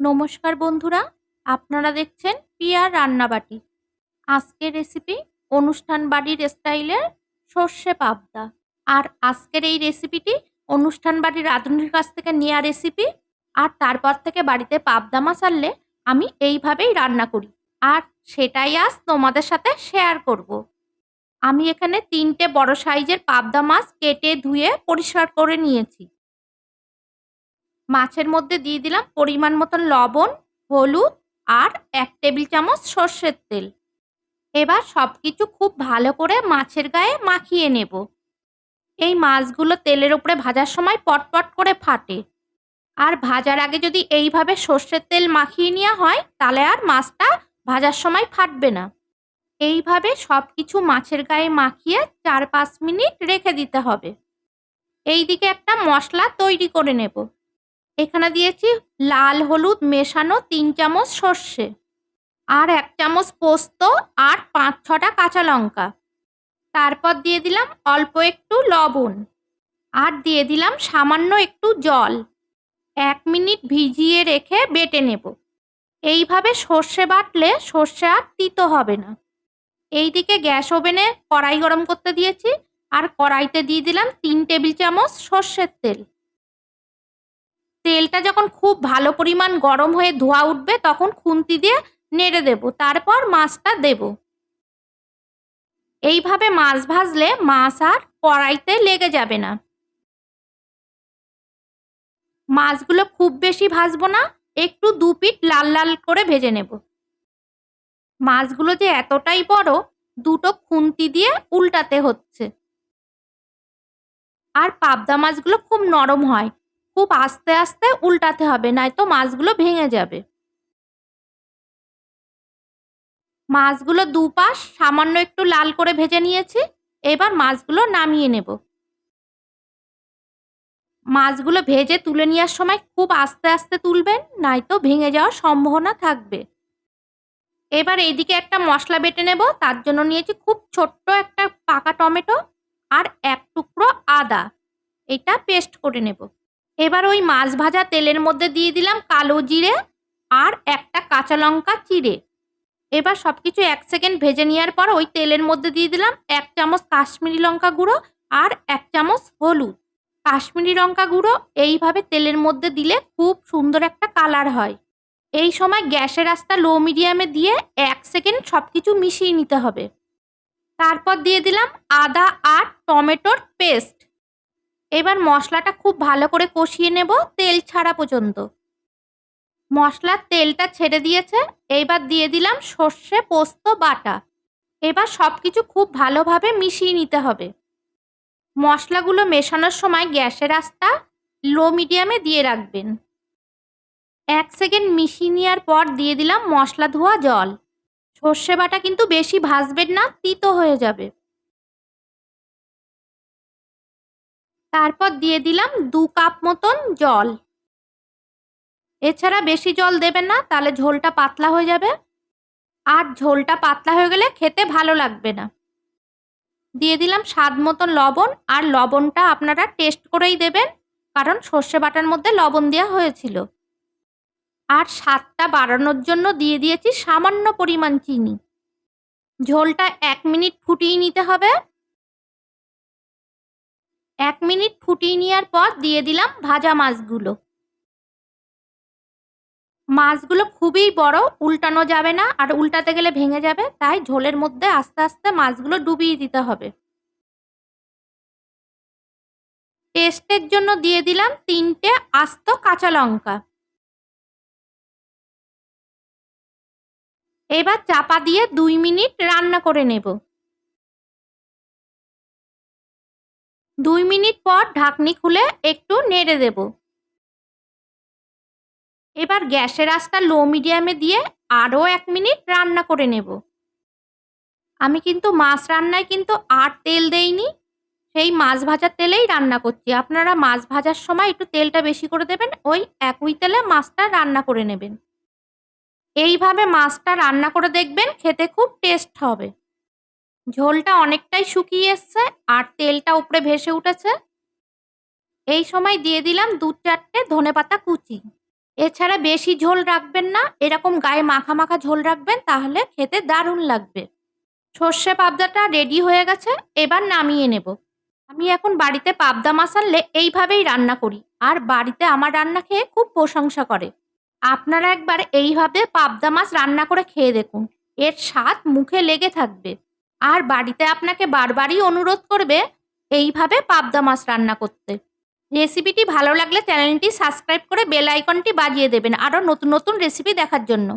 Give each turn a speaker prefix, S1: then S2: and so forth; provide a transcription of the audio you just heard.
S1: নমস্কার বন্ধুরা, আপনারা দেখছেন পিয়ার রান্নাবাটি। আজকের রেসিপি অনুষ্ঠান বাড়ির স্টাইলের সর্ষে পাবদা। আর আজকের এই রেসিপিটি অনুষ্ঠান বাড়ির রাঁধুনির কাছ থেকে নেওয়া রেসিপি আর তারপর থেকে বাড়িতে পাবদা আনলে আমি এইভাবেই রান্না করি। আর সেটাই আজ তোমাদের সাথে শেয়ার করব। আমি এখানে তিনটে বড় সাইজের পাবদা মাছ কেটে ধুয়ে পরিষ্কার করে নিয়েছি। মাছের মধ্যে দিয়ে দিলাম পরিমাণ মতন লবণ, হলুদ আর এক টেবিল চামচ সর্ষের তেল। এবার সব কিছু খুব ভালো করে মাছের গায়ে মাখিয়ে নেব। এই মাছগুলো তেলের উপরে ভাজার সময় পটপট করে ফাটে। আর ভাজার আগে যদি এইভাবে সর্ষের তেল মাখিয়ে নেওয়া হয়, তাহলে আর মাছটা ভাজার সময় ফাটবে না। এইভাবে সব কিছু মাছের গায়ে মাখিয়ে চার পাঁচ মিনিট রেখে দিতে হবে। এই দিকে একটা মশলা তৈরি করে নেব। এখানে দিয়েছি লাল, হলুদ, মেশানো তিন চামচ সর্ষে আর এক চামচ পোস্ত আর পাঁচ, ছটা কাঁচা লঙ্কা। তারপর দিয়ে দিলাম অল্প একটু লবণ আর দিয়ে দিলাম সামান্য একটু জল। এক মিনিট ভিজিয়ে রেখে বেটে নেব। এইভাবে সর্ষে বাটলে সর্ষে আর তিতো হবে না। এইদিকে গ্যাস ওভেনে কড়াই গরম করতে দিয়েছি আর কড়াইতে দিয়ে দিলাম তিন টেবিল চামচ সর্ষের তেল। তেলটা যখন খুব ভালো পরিমাণ গরম হয়ে ধোয়া উঠবে, তখন খুন্তি দিয়ে নেড়ে দেব। তারপর মাছটা দেব। এইভাবে মাছ ভাজলে মাছ আর কড়াইতে লেগে যাবে না। মাছগুলো খুব বেশি ভাজবো না, একটু দু পিঠ লাল লাল করে ভেজে নেব। মাছগুলো যে এতটাই বড়, দুটো খুন্তি দিয়ে উল্টাতে হচ্ছে। আর পাবদা মাছগুলো খুব নরম হয়। খুব আস্তে আস্তে উল্টাতে হবে নয়তো মাছগুলো ভেঙে যাবে। মাছগুলো দুপাশ সামান্য একটু লাল করে ভেজে নিয়েছি, এবার মাছগুলো নামিয়ে নেব। মাছগুলো ভেজে তুলে নেওয়ার সময় খুব আস্তে আস্তে তুলবেন নয়তো ভেঙে যাওয়ার সম্ভাবনা থাকবে। এবার এইদিকে একটা মশলা বেটে নেব, তার জন্য নিয়েছি খুব ছোট্ট একটা পাকা টমেটো আর এক টুকরো আদা। এটা পেস্ট করে নেব। এবার ওই মাছ ভাজা তেলের মধ্যে দিয়ে দিলাম কালো জিরে আর একটা কাঁচা লঙ্কা চিড়ে। এবার সব কিছু এক সেকেন্ড ভেজে নেওয়ার পর ওই তেলের মধ্যে দিয়ে দিলাম এক চামচ কাশ্মীরি লঙ্কা গুঁড়ো আর এক চামচ হলুদ। কাশ্মীরি লঙ্কা গুঁড়ো এইভাবে তেলের মধ্যে দিলে খুব সুন্দর একটা কালার হয়। এই সময় গ্যাসের রাস্তা লো মিডিয়ামে দিয়ে এক সেকেন্ড সব কিছু মিশিয়ে নিতে হবে। তারপর দিয়ে দিলাম আদা আর টমেটোর পেস্ট। এবার মশলাটা খুব ভালো করে কষিয়ে নেব তেল ছাড়া পর্যন্ত। মশলার তেলটা ছেড়ে দিয়েছে, এইবার দিয়ে দিলাম সর্ষে, পোস্ত, বাটা। এবার সব কিছু খুব ভালোভাবে মিশিয়ে নিতে হবে। মশলাগুলো মেশানোর সময় গ্যাসের আস্তা লো মিডিয়ামে দিয়ে রাখবেন। এক সেকেন্ড মিশিয়ে নেওয়ার পর দিয়ে দিলাম মশলা ধোয়া জল। সর্ষে বাটা কিন্তু বেশি ভাজবেন না, তিতো হয়ে যাবে। তারপর দিয়ে দিলাম দু কাপ মতন জল। এছাড়া বেশি জল দেবেন না, তাহলে ঝোলটা পাতলা হয়ে যাবে। আর ঝোলটা পাতলা হয়ে গেলে খেতে ভালো লাগবে না। দিয়ে দিলাম স্বাদ মতন লবণ, আর লবণটা আপনারা টেস্ট করেই দেবেন, কারণ সর্ষে বাটার মধ্যে লবণ দেওয়া হয়েছিল। আর স্বাদটা বাড়ানোর জন্য দিয়ে দিয়েছি সামান্য পরিমাণ চিনি। ঝোলটা এক মিনিট ফুটিয়ে নিতে হবে। এক মিনিট ফুটিয়ে নেওয়ার পর দিয়ে দিলাম ভাজা মাছগুলো। মাছগুলো খুবই বড়, উল্টানো যাবে না, আর উল্টাতে গেলে ভেঙে যাবে, তাই ঝোলের মধ্যে আস্তে আস্তে মাছগুলো ডুবিয়ে দিতে হবে। টেস্টের জন্য দিয়ে দিলাম তিনটে আস্ত কাঁচা লঙ্কা। এবার চাপা দিয়ে দুই মিনিট রান্না করে নেব। দুই মিনিট পর ঢাকনি খুলে একটু নেড়ে দেব। এবার গ্যাসের আঁচটা লো মিডিয়ামে দিয়ে আরও এক মিনিট রান্না করে নেব। আমি কিন্তু মাছ রান্নায় কিন্তু আর তেল দেইনি, সেই মাছ ভাজার তেলেই রান্না করছি। আপনারা মাছ ভাজার সময় একটু তেলটা বেশি করে দেবেন, ওই একই তেলে মাছটা রান্না করে নেবেন। এইভাবে মাছটা রান্না করে দেখবেন, খেতে খুব টেস্ট হবে। ঝোলটা অনেকটাই শুকিয়ে এসছে আর তেলটা উপরে ভেসে উঠেছে। এই সময় দিয়ে দিলাম দু চারটে ধনে পাতা কুচি। এছাড়া বেশি ঝোল রাখবেন না, এরকম গায়ে মাখা মাখা ঝোল রাখবেন তাহলে খেতে দারুণ লাগবে। সর্ষে পাবদাটা রেডি হয়ে গেছে, এবার নামিয়ে নেব। আমি এখন বাড়িতে পাবদা মাছ আনলে এইভাবেই রান্না করি আর বাড়িতে আমার রান্না খেয়ে খুব প্রশংসা করে। আপনারা একবার এইভাবে পাবদা মাছ রান্না করে খেয়ে দেখুন, এর স্বাদ মুখে লেগে থাকবে। আর বাড়িতে আপনাকে বারবারই অনুরোধ করবে এইভাবে পাবদা মাছ রান্না করতে। রেসিপিটি ভালো লাগলে চ্যানেলটি সাবস্ক্রাইব করে বেল আইকনটি বাজিয়ে দেবেন আরও নতুন নতুন রেসিপি দেখার জন্য।